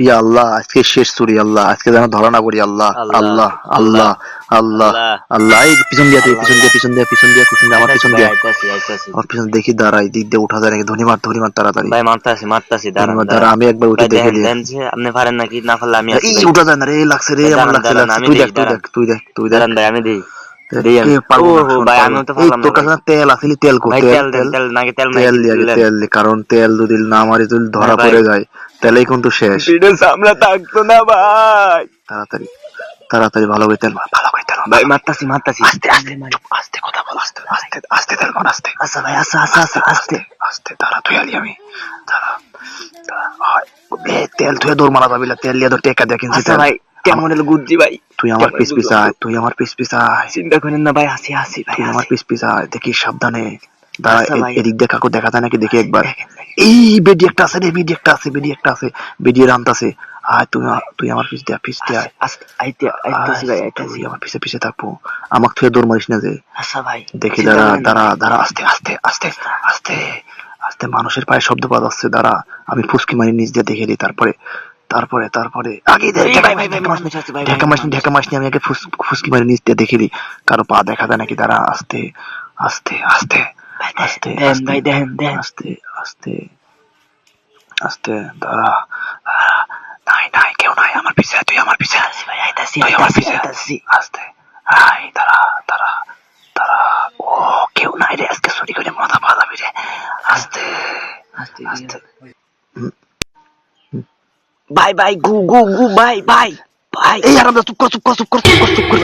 ইয়া আল্লাহ আজকে শেষ চুরি আল্লাহ আজকে যেন ধরা করি আল্লাহ আল্লাহ আল্লাহ আল্লাহ আল্লাহ এই পিছন দিয়া পিছন দিয়া পিছন দিয়া পিছন দিয়া পিছন আমার পিছন আমার পিছন দেখি দাঁড়াই দিক দিয়ে উঠা যায় নাকি ধনী মার ধনী মার তাড়াতাড়ি। ভাই দাঁড়া আমি একবার উঠে দেখে আপনি পারেন নাকি না পারলে আমি এই উঠা যায় না রে লাগছে রে আমার লাগছে তুই দেখ তুই দেখ তুই দেখ তুই দেখ। ভাই আমি দেই। কারণ তেল যদি না মারি তুই ধরা পড়ে যায়। তেলেই কিন্তু শেষ। ভিডিও সামলা থাকতো না ভাই। তাড়াতাড়ি তাড়াতাড়ি ভালো করে তেল মার, ভালো করে তেল ভাই মারতাছি মারতাছি। আস্তে আস্তে চুপ আস্তে কথা বল আস্তে আস্তে আস্তে তেল মার আস্তে। আচ্ছা ভাই আচ্ছা আচ্ছা আচ্ছা আস্তে। আস্তে দাঁড়া তুই আলি আমি। দাঁড়া। তেল তুই দৌড় মারা যাবি তেল দিয়ে তো টেকা কিনছি আচ্ছা ভাই কেমন হলো গুজ্জি ভাই? তুই আমার পিস পিস আয় তুই আমার পিস পিস আয়। চিন্তা করেন না ভাই হাসি হাসি ভাই আমার পিস পিস আয় দেখি সাবধানে। দাঁড়া আচ্ছা। এদিক দিয়ে কাকু দেখা যায় নাকি? দেখি একবার। এই বেডি একটা আছে রে বেডি একটা আছে বেডি একটা আছে। বেডি রান্ত আছে আয় তুই তুই আমার পিস দিয়া পিস দিয়ে। আয় আস্তে আইতে আইতাছি ভাই আয়, আইতাছি আমার পিছে পিছে থাকব। আমাকে তুই দৌড় মারিস না যে। আচ্ছা ভাই দেখি দাঁড়া দাঁড়া দাঁড়া আস্তে আস্তে আস্তে আস্তে আস্তে মানুষের পায়ে শব্দ পাওয়া যাচ্ছে দাঁড়া। আমি ফুসকি মারি নিচ দিয়ে দেখে দিই তারপরে তারপরে তারপরে আগে ঢেকা মারিস ঢেকা মারিস আমি আগে ফুস- ফুসকি মারি নিচ দিয়ে দেখে দিই। কারও পা দেখা যায় নাকি? দাঁড়া আস্তে আস্তে আস্তে। আস্তে দেন, ভাই, দেন, দেন। আস্তে আস্তে আস্তে দাঁড়া। নাই নাই কেউ নাই আমার পিছে তুই আমার পিছে। আইতাছি ভাই আইতাছি তুই আমার পিছে আইতাছি আস্তে আয় দাঁড়া দাঁড়া দাঁড়া ও কেউ নাই রে আজকে চুরি করে মাথা পা যাবি রে আস্তে আস্তে আস্তে ভাই ভাই গু গু গু ভাই ভাই এই আরামদা চুপ কর চুপ কর চুপ কর চুপ কর চুপ কর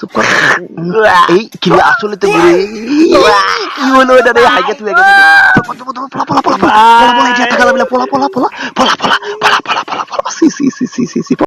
চুপ কর, এই কি আসলে তো ঘুরে কি হলো এটা রে হাইকে তুই আগে পোলা পোলা পোলা পোলা পোলা পোলা পোলা পোলা পোলা পোলা পোলা পোলা পোলা পোলা পোলা পোলা পোলা সি সি সি সি সি